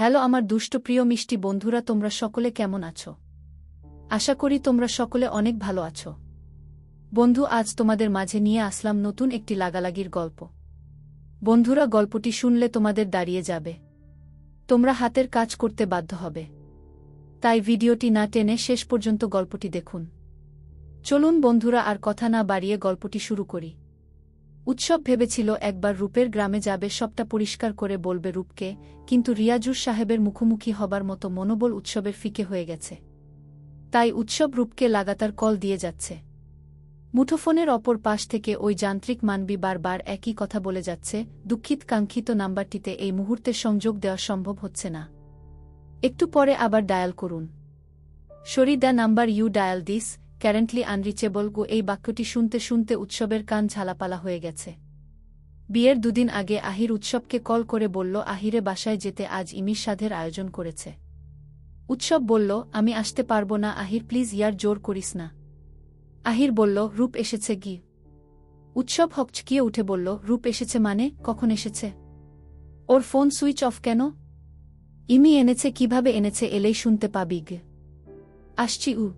Hello আমার দুষ্ট প্রিয় মিষ্টি বন্ধুরা, তোমরা সকলে কেমন আছো? আশা করি তোমরা সকলে অনেক ভালো আছো। বন্ধু, আজ তোমাদের মাঝে নিয়ে আসলাম নতুন একটি লাগালাগির গল্প। বন্ধুরা, গল্পটি শুনলে তোমাদের দাঁড়িয়ে যাবে। তোমরা হাতের কাজ করতে বাধ্য হবে। তাই ভিডিওটি না টেনে শেষ পর্যন্ত গল্পটি দেখুন। চলুন বন্ধুরা, আর কথা না বাড়িয়ে গল্পটি শুরু করি। উৎসব ভেবেছিল একবার রূপের গ্রামে যাবে, সবটা পরিষ্কার করে বলবে রূপকে, কিন্তু রিয়াজুর সাহেবের মুখোমুখি হবার মতো মনোবল উৎসবের ফিকে হয়ে গেছে। তাই উৎসব রূপকে লাগাতার কল দিয়ে যাচ্ছে। মুঠোফোনের অপর পাশ থেকে ওই যান্ত্রিক মানবী বারবার একই কথা বলে যাচ্ছে, দুঃখিত কাঙ্ক্ষিত নাম্বারটিতে এই মুহূর্তে সংযোগ দেওয়া সম্ভব হচ্ছে না। একটু পরে আবার ডায়াল করুন। Sorry the number you dial this currently unreachable go, এই বাক্যটি শুনতে শুনতে উৎসবের কান ঝালাপালা হয়ে গেছে। বিয়ের দুদিন আগে আহির উৎসবকে কল করে বলল, আহিরে বাসায় যেতে আজ ইমির সাধের আয়োজন করেছে। উৎসব বলল, আমি আসতে পারব না, আহির প্লিজ ইয়ার জোর করিস না। আহির বলল, রূপ এসেছে গি উৎসব হকচকিয়ে উঠে বলল, রূপ এসেছে মানে? কখন এসেছে? ওর ফোন সুইচ অফ কেন? ইমি এনেছে, কীভাবে এনেছে, এলেই শুনতে পাবি গে। আসছি উ।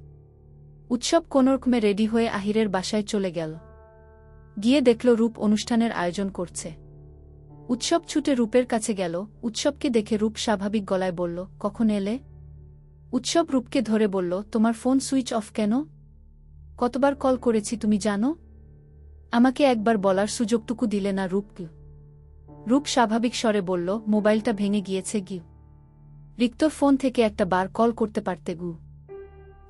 উৎসব কোনরকমে রেডি হয়ে আহিরের বাসায় চলে গেল। গিয়ে দেখল রূপ অনুষ্ঠানের আয়োজন করছে। উৎসব ছুটে রূপের কাছে গেল। উৎসবকে দেখে রূপ স্বাভাবিক গলায় বলল, কখন এলে? উৎসব রূপকে ধরে বলল, তোমার ফোন সুইচ অফ কেন? কতবার কল করেছি তুমি জানো? আমাকে একবার বলার সুযোগটুকু দিলে না রূপ রূপ স্বাভাবিক স্বরে বলল, মোবাইলটা ভেঙে গিয়েছে গি রিক্তর ফোন থেকে একটা বার কল করতে পারতে গু।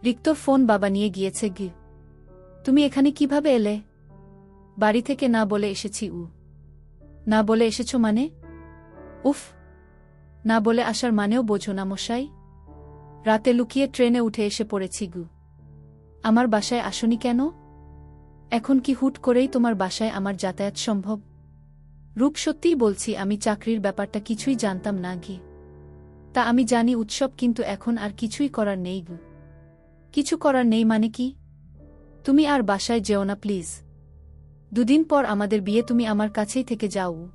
রিক্তর ফোন বাবা নিয়ে গিয়েছে গি তুমি এখানে কীভাবে এলে? বাড়ি থেকে না বলে এসেছি, উ। না বলে এসেছ মানে? উফ! না বলে আসার মানেও বোঝো না, মশাই। রাতে লুকিয়ে ট্রেনে উঠে এসে পড়েছি, গু। আমার বাসায় আসনি কেন? এখন কি হুট করেই তোমার বাসায় আমার যাতায়াত সম্ভব? রূপ, সত্যিই বলছি, আমি চাকরির ব্যাপারটা কিছুই জানতাম না, গি। তা আমি জানি উৎসব, কিন্তু এখন আর কিছুই করার নেই, গু। কিছু করার নেই মানে কি? তুমি আর বাসায় যেও না, প্লিজ। দুদিন পর আমাদের বিয়ে, তুমি আমার কাছেই থেকে যাও।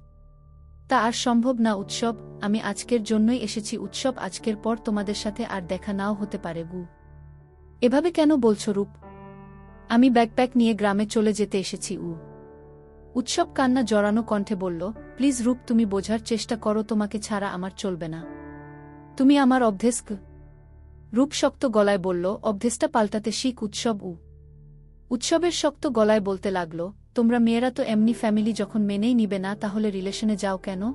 তা আর সম্ভব না, উৎসব। আমি আজকের জন্যই এসেছি, উৎসব আজকের পর তোমাদের সাথে আর দেখা নাও হতে পারে, গু। এভাবে কেন বলছো, রূপ? আমি ব্যাকপ্যাক নিয়ে গ্রামে চলে যেতে এসেছি, উ। উৎসব কান্না জড়ানো কণ্ঠে বলল, প্লিজ রূপ, তুমি বোঝার চেষ্টা করো, তোমাকে ছাড়া আমার চলবে না। তুমি আমার অভ্যেস্ক রূপ শক্ত গলায় বলল, অভ্যেসটা পাল্টাতে শিখ উৎসব, উ। উৎসবের শক্ত গলায় বলতে লাগল, তোমরা মেয়েরা তো এমনি ফ্যামিলি যখন মেনেই নিবে না, তাহলে রিলেশনে যাও কেন?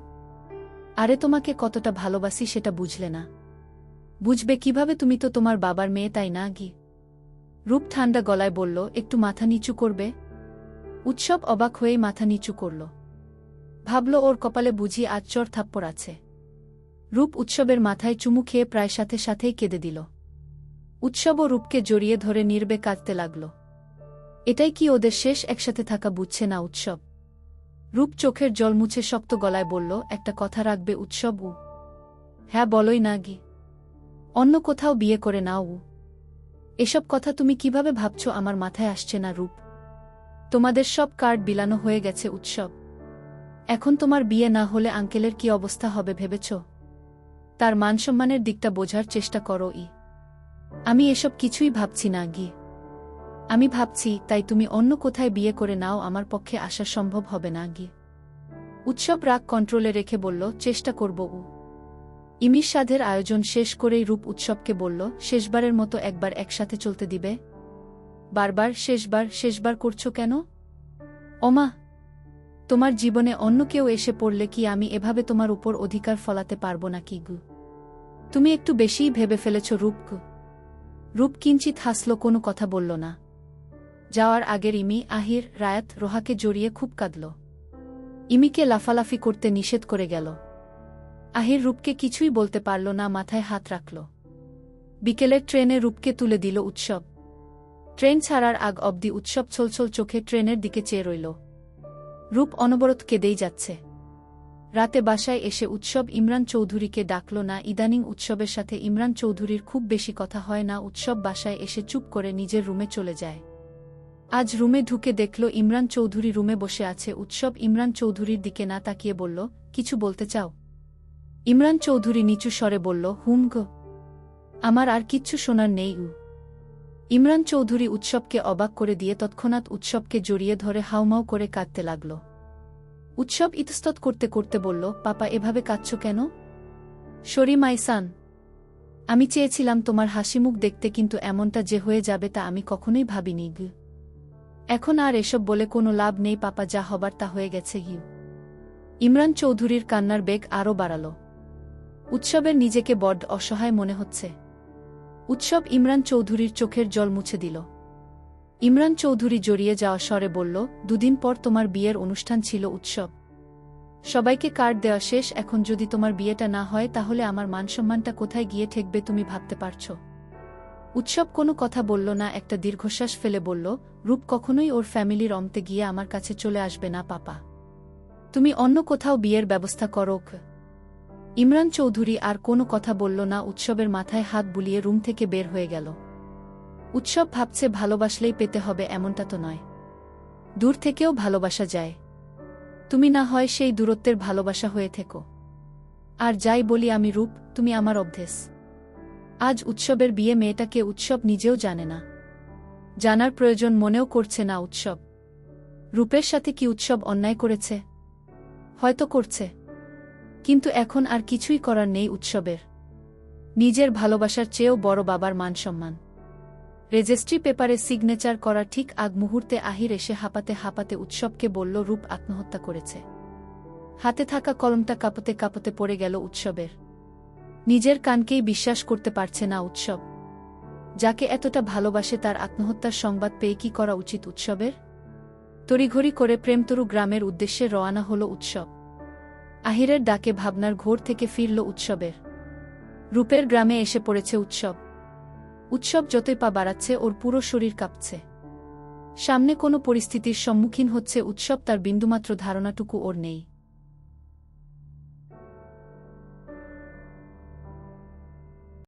আরে, তোমাকে কতটা ভালোবাসি সেটা বুঝলে না। বুঝবে কীভাবে তুমি তো তোমার বাবার মেয়ে, তাই না, গি? রূপ ঠান্ডা গলায় বলল, একটু মাথা নিচু করবে? উৎসব অবাক হয়েই মাথা নিচু করল। ভাবল, ওর কপালে বুঝি আজ চর থাপ্পড় আছে। রূপ উৎসবের মাথায় চুমু খেয়ে প্রায় সাথে সাথেই কেঁদে দিল। উৎসব ও রূপকে জড়িয়ে ধরে নির্বে কাঁদতে লাগল। এটাই কি ওদের শেষ একসাথে থাকা বুঝছে না উৎসব? রূপ চোখের জল মুছে শক্ত গলায় বলল, একটা কথা রাখবে উৎসব উ। হ্যাঁ বলই না গি অন্য কোথাও বিয়ে করে নাও উ। এসব কথা তুমি কীভাবে ভাবছ আমার মাথায় আসছে না রূপ। তোমাদের সব কার্ড বিলানো হয়ে গেছে উৎসব। এখন তোমার বিয়ে না হলে আঙ্কেলের কি অবস্থা হবে ভেবেছ? তার মানসম্মানের দিকটা বোঝার চেষ্টা করো ই। আমি এসব কিছুই ভাবছি না গিয়ে আমি ভাবছি, তাই তুমি অন্য কোথায় বিয়ে করে নাও, আমার পক্ষে আসা সম্ভব হবে না গিয়ে উৎসব রাগ কন্ট্রোলে রেখে বলল, চেষ্টা করব, উ। ইমির সাধের আয়োজন শেষ করেই রূপ উৎসবকে বলল, শেষবারের মতো একবার একসাথে চলতে দিবে? বারবার, শেষবার শেষবার করছ কেন? ওমা তোমার জীবনে অন্য কেউ এসে পড়লে কি আমি এভাবে তোমার উপর অধিকার ফলাতে পারব না কি গু? তুমি একটু বেশিই ভেবে ফেলেছ রূপকু রূপ কিঞ্চিত হাসল, কোনো কথা বলল না। যাওয়ার আগের ইমি, আহির, রায়াত রোহাকে জড়িয়ে খুব কাঁদল। ইমিকে লাফালাফি করতে নিষেধ করে গেল। আহির রূপকে কিছুই বলতে পারল না, মাথায় হাত রাখল। বিকেলের ট্রেনে রূপকে তুলে দিল উৎসব। ট্রেন ছাড়ার আগ অবধি উৎসব ছলছল চোখে ট্রেনের দিকে চেয়ে রইল। রূপ অনবরত কেঁদেই যাচ্ছে। রাতে বাসায় এসে উৎসব ইমরান চৌধুরীকে ডাকল না, ইদানিং উৎসবের সাথে ইমরান চৌধুরীর খুব বেশি কথা হয় না, উৎসব বাসায় এসে চুপ করে নিজের রুমে চলে যায়। আজ রুমে ঢুকে দেখল ইমরান চৌধুরী রুমে বসে আছে, উৎসব ইমরান চৌধুরীর দিকে না তাকিয়ে বলল, কিছু বলতে চাও? ইমরান চৌধুরী নিচু স্বরে বলল, হুম আমার আর কিচ্ছু শোনার নেই উ। ইমরান চৌধুরী উৎসবকে অবাক করে দিয়ে তৎক্ষণাৎ উৎসবকে জড়িয়ে ধরে হাউমাউ করে কাঁদতে লাগল। উৎসব ইতস্তত করতে করতে বলল, পাপা, এভাবে কাঁদছ কেন? শরী মাইসান, আমি চেয়েছিলাম তোমার হাসিমুখ দেখতে, কিন্তু এমনটা যে হয়ে যাবে তা আমি কখনোই ভাবিনি গু এখন আর এসব বলে কোনো লাভ নেই, পাপা, যা হবার তা হয়ে গেছে গিউ ইমরান চৌধুরীর কান্নার বেগ আরও বাড়াল। উৎসবের নিজেকে বড্ড অসহায় মনে হচ্ছে। উৎসব ইমরান চৌধুরীর চোখের জল মুছে দিল। ইমরান চৌধুরী জড়িয়ে যাওয়া স্বরে বলল, দুদিন পর তোমার বিয়ের অনুষ্ঠান ছিল উৎসব। সবাইকে কার্ড দেওয়া শেষ, এখন যদি তোমার বিয়েটা না হয়, তাহলে আমার মানসম্মানটা কোথায় গিয়ে ঠেকবে তুমি ভাবতে পারছ? উৎসব কোনো কথা বলল না, একটা দীর্ঘশ্বাস ফেলে বলল, রূপ কখনোই ওর ফ্যামিলির অন্তে গিয়ে আমার কাছে চলে আসবে না, পাপা। তুমি অন্য কোথাও বিয়ের ব্যবস্থা করো ওকে। ইমরান চৌধুরী আর কোনো কথা বলল না, উৎসবের মাথায় হাত বুলিয়ে রুম থেকে বের হয়ে গেল। উৎসব ভাবছে ভালোবাসলেই পেতে হবে এমনটা তো নয়। দূর থেকেও ভালোবাসা যায়। তুমি না হয় সেই দূরত্বের ভালোবাসা হয়ে থেকো। আর যাই বলি আমি রূপ, তুমি আমার অভ্যেস। আজ উৎসবের বিয়ে মেয়েটাকে উৎসব নিজেও জানে না। জানার প্রয়োজন মনেও করছে না উৎসব। রূপের সাথে কি উৎসব অন্যায় করেছে? হয়তো করছে। কিন্তু এখন আর কিছুই করার নেই উৎসবের। নিজের ভালোবাসার চেয়েও বড় বাবার মানসম্মান। রেজিস্ট্রি পেপারে সিগনেচার করা ঠিক আগ মুহূর্তে আহির এসে হাঁপাতে হাঁপাতে উৎসবকে বলল, রূপ আত্মহত্যা করেছে। হাতে থাকা কলমটা কাঁপতে কাঁপতে পড়ে গেল উৎসবের। নিজের কানকেই বিশ্বাস করতে পারছে না উৎসব। যাকে এতটা ভালোবাসে তার আত্মহত্যার সংবাদ পেয়ে কি করা উচিত উৎসবের? তড়িঘড়ি করে প্রেমতরু গ্রামের উদ্দেশ্যে রওয়ানা হল উৎসব। আহিরের ডাকে ভাবনার ঘোর থেকে ফিরল উৎসবের। রূপের গ্রামে এসে পড়েছে উৎসব। উৎসব যতই পা বাড়াচ্ছে, ওর পুরো শরীর কাঁপছে। সামনে কোনো পরিস্থিতির সম্মুখীন হচ্ছে উৎসব, তার বিন্দুমাত্র ধারণাটুকু ওর নেই।